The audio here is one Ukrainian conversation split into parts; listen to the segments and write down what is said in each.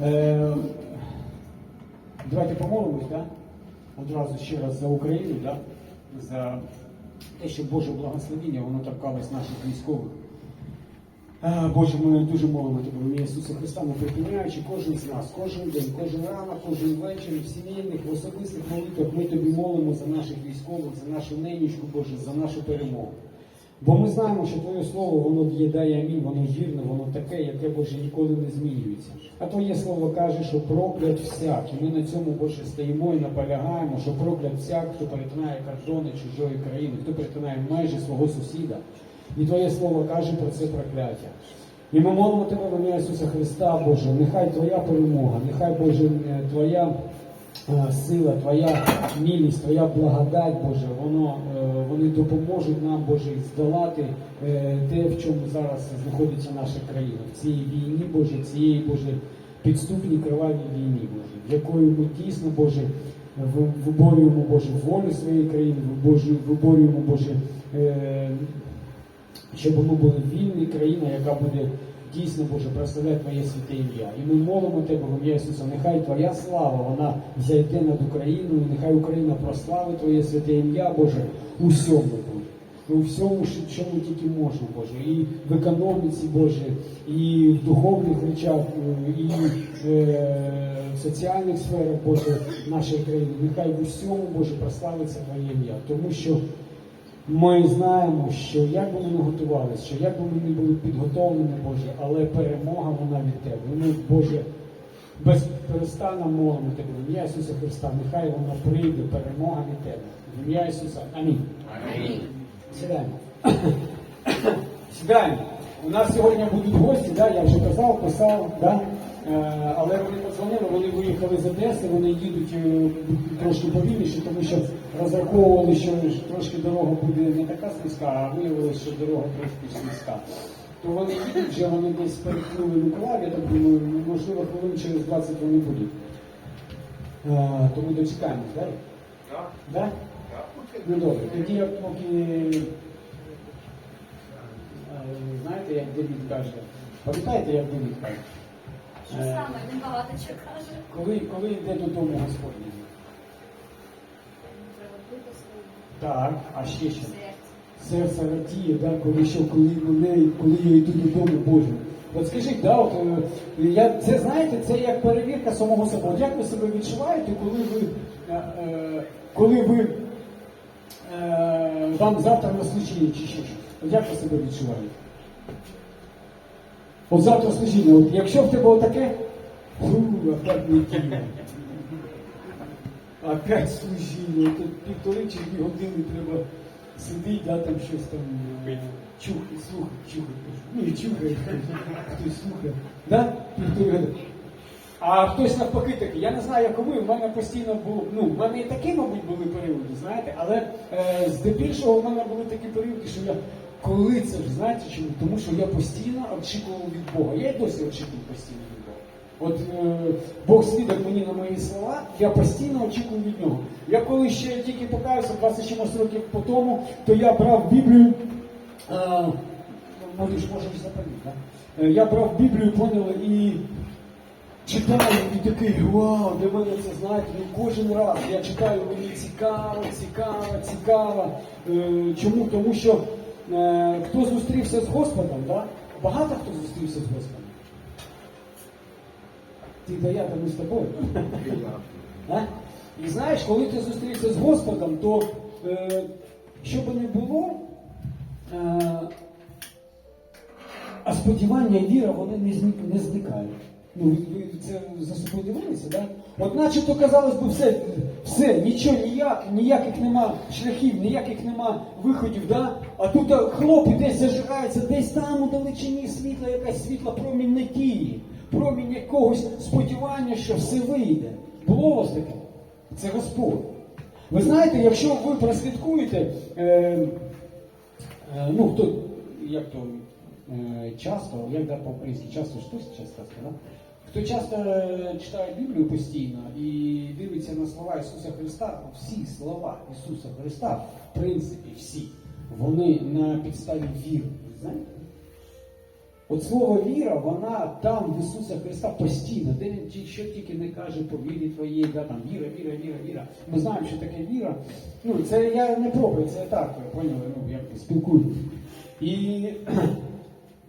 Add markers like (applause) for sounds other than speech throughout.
Е, давайте помолимось, да? одразу ще раз за Україну, да? за те, щоб Боже благословіння воно торкалось наших військових. А, Боже, ми дуже молимо Тебе ім'я Ісуса Христа, не припиняючи кожен з нас, кожен день, кожен ранок, кожен вечір, в сімейних, в особистих молитвах ми Тобі молимо за наших військових, за нашу ненечку, Боже, за нашу перемогу. Бо ми знаємо, що Твоє Слово, воно б'є дає амінь, воно вірне, воно таке, яке, Боже, ніколи не змінюється. А Твоє Слово каже, що проклят всяк. І ми на цьому, Боже, стоїмо і наполягаємо, що проклят всяк, хто перетинає кордони чужої країни, хто перетинає межі свого сусіда. І Твоє Слово каже про це прокляття. І ми молимо Тебе в ім'я Ісуса Христа, Боже, нехай Твоя перемога, нехай Боже, е, Твоя сила, Твоя милість, Твоя благодать, Боже, воно, е, вони допоможуть нам, Боже, здолати е, те, в чому зараз знаходиться наша країна. В цій війні, Боже, цієї, Боже, підступній кривавій війні, Боже, в якою ми дійсно, Боже, виборюємо, Боже, волю своєї країни, виборюємо, Боже, е, щоб ми були вільні країна, яка буде дійсно Боже прославляти Твоє святе ім'я. І ми молимо Тебе в ім'я Ісуса. Нехай Твоя слава вона зайде над Україною, нехай Україна прославить Твоє святе ім'я, Боже, у всьому Боже. У всьому, що- що тільки можемо, Боже, і в економіці, Боже, і в духовних речах, е, і е, в соціальних сферах, Боже, нашої країни. Нехай в усьому, Боже, прославиться Твоє ім'я. Тому що ми знаємо, що як би ми не готувалися, що як би ми не були підготовлені, Боже, але перемога вона від Тебе. І ми, Боже, без перестану молимо Тебе. В ім'я Ісуса Христа, нехай вона прийде, перемога від Тебе. В ім'я Ісуса. Амінь. Амінь. Сідаємо. (coughs) Сідаємо. У нас сьогодні будуть гості, да? я вже казав, писав, да? Е, але вони подзвонили, вони виїхали з Одеси, вони їдуть е, трошки повільніше, тому що розраховували, що трошки дорога буде не така слизька, а виявилося, що дорога трошки слизька. То вони їдуть вже, вони десь перетнули Миколаїв, я так думаю, можливо, хвилин через 20 вони будуть. Е, тому дочекаємось, так? Так, Да? Ну добре, тоді я поки знаєте, як Давід каже, пам'ятаєте, як Давід каже? Що саме він багато чого каже. Коли, коли йде додому Господній? Так, а ще що? Серце радіє, да, коли що, коли мене, коли я йду додому Боже. От скажіть, да, от, е, я, це знаєте, це як перевірка самого себе. От як ви себе відчуваєте, коли ви, е, е, коли ви е, вам завтра на служіння чи ще щось? От як ви себе відчуваєте? От завтра служіння, от якщо в тебе отаке, фу, опять неділя. Опять служіння, тут півтори чи дві години треба сидіти, да, там щось там е, чухати, слухати, чухати. Ну і чухає, хтось слухає. Да? Півтори години. А хтось навпаки такий, я не знаю, як ви, в мене постійно було, ну, в мене і такі, мабуть, були періоди, знаєте, але е, здебільшого в мене були такі періоди, що я коли це ж знаєте чому? Тому що я постійно очікував від Бога. Я й досі очікую постійно від Бога. От е, Бог свідок мені на мої слова, я постійно очікую від нього. Я коли ще тільки покаюся 20 чимось років по тому, то я брав Біблію. Е, Молодіж, може і запаліть, да? Е, Я брав Біблію, поняли, і читаю, і такий, вау, для мене це знаєте, ну кожен раз я читаю, мені цікаво, цікаво, цікаво. Е, чому? Тому що хто зустрівся з Господом, да? багато хто зустрівся з Господом. Ти да я, та ми з тобою. (laughs) І знаєш, коли ти зустрівся з Господом, то е, що би не було, е, а сподівання і віра вони не, не зникають. Ну, це за собою дивилися, да? От начебто казалось би, все, все, нічого, ніяк, ніяких нема шляхів, ніяких нема виходів, да? а тут а, хлоп і десь зажирається, десь там у далечині світла, якась світла промінь надії, промінь якогось сподівання, що все вийде. Було вас таке? Це Господь. Ви знаєте, якщо ви прослідкуєте, е, е, ну хто, як то е, часто, як да, по-українськи, часто ж хтось часто да? Хто часто е, читає Біблію постійно і дивиться на слова Ісуса Христа, всі слова Ісуса Христа, в принципі, всі, вони на підставі віри. Знаєте? От слово віра, вона там в Ісуса Христа постійно, де він що тільки не каже по вірі твоїй, да, там віра, віра, віра, віра. Ми знаємо, що таке віра. Ну, це я не пробую, це так, ви поняли, ну, як спілкуюсь. І,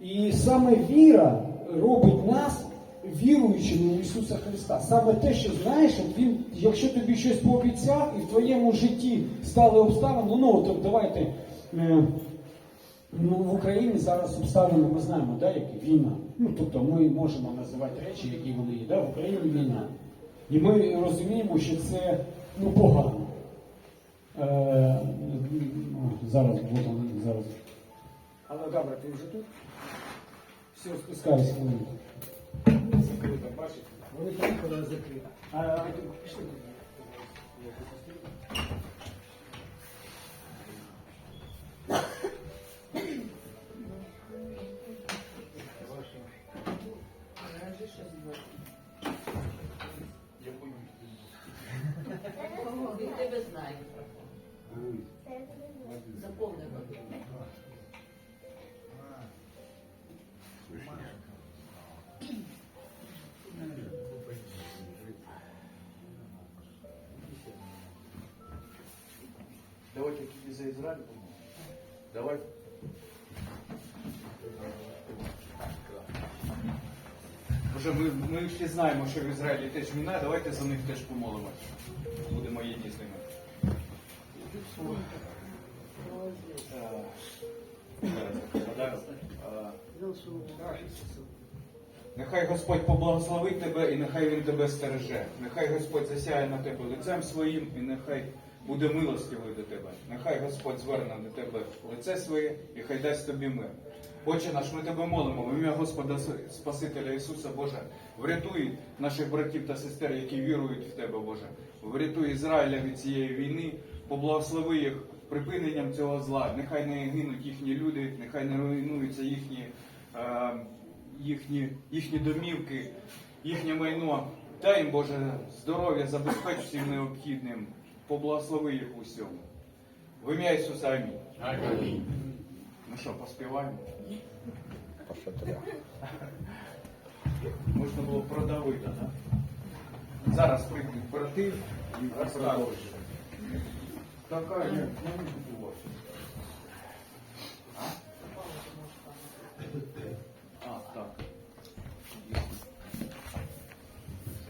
(clears throat) і саме віра робить нас віруючими в Ісуса Христа. Саме те, що знаєш, от він, якщо тобі щось пообіцяв і в твоєму житті стали обставини, ну то давайте. Е, Ну, в Україні зараз обставини ми знаємо, да, які війна. Ну, тобто ми можемо називати речі, які вони є. Да? В Україні війна. І ми розуміємо, що це ну, погано. Е, зараз, вот он, зараз. Але добре, ти вже тут? Все, спускайся. Вони приїхали закрита. А, пішли. Він тебе знає. Заповни Давайте тільки за Ізраїль. Давай. Боже, ми, ми всі знаємо, що в Ізраїлі теж війна, давайте за них теж помолимося. Будемо єдні з ними. Зараз, Нехай Господь поблагословить тебе і нехай Він тебе стереже. Нехай Господь засяє на тебе лицем своїм і нехай буде милостивий до тебе. Нехай Господь зверне до тебе лице своє і хай дасть тобі мир. Отче наш, ми тебе молимо в ім'я Господа Спасителя Ісуса Боже. Врятуй наших братів та сестер, які вірують в Тебе, Боже. Врятуй Ізраїля від цієї війни, поблагослови їх припиненням цього зла. Нехай не гинуть їхні люди, нехай не руйнуються їхні. е, їхні, їхні домівки, їхнє майно. Дай їм, Боже, здоров'я, забезпеч всім необхідним, поблагослови їх у всьому. В ім'я Ісуса Амінь. Ну що, поспіваємо? Можна було продавити, так? Зараз прийдуть брати і розкажуть. Така, я не вас.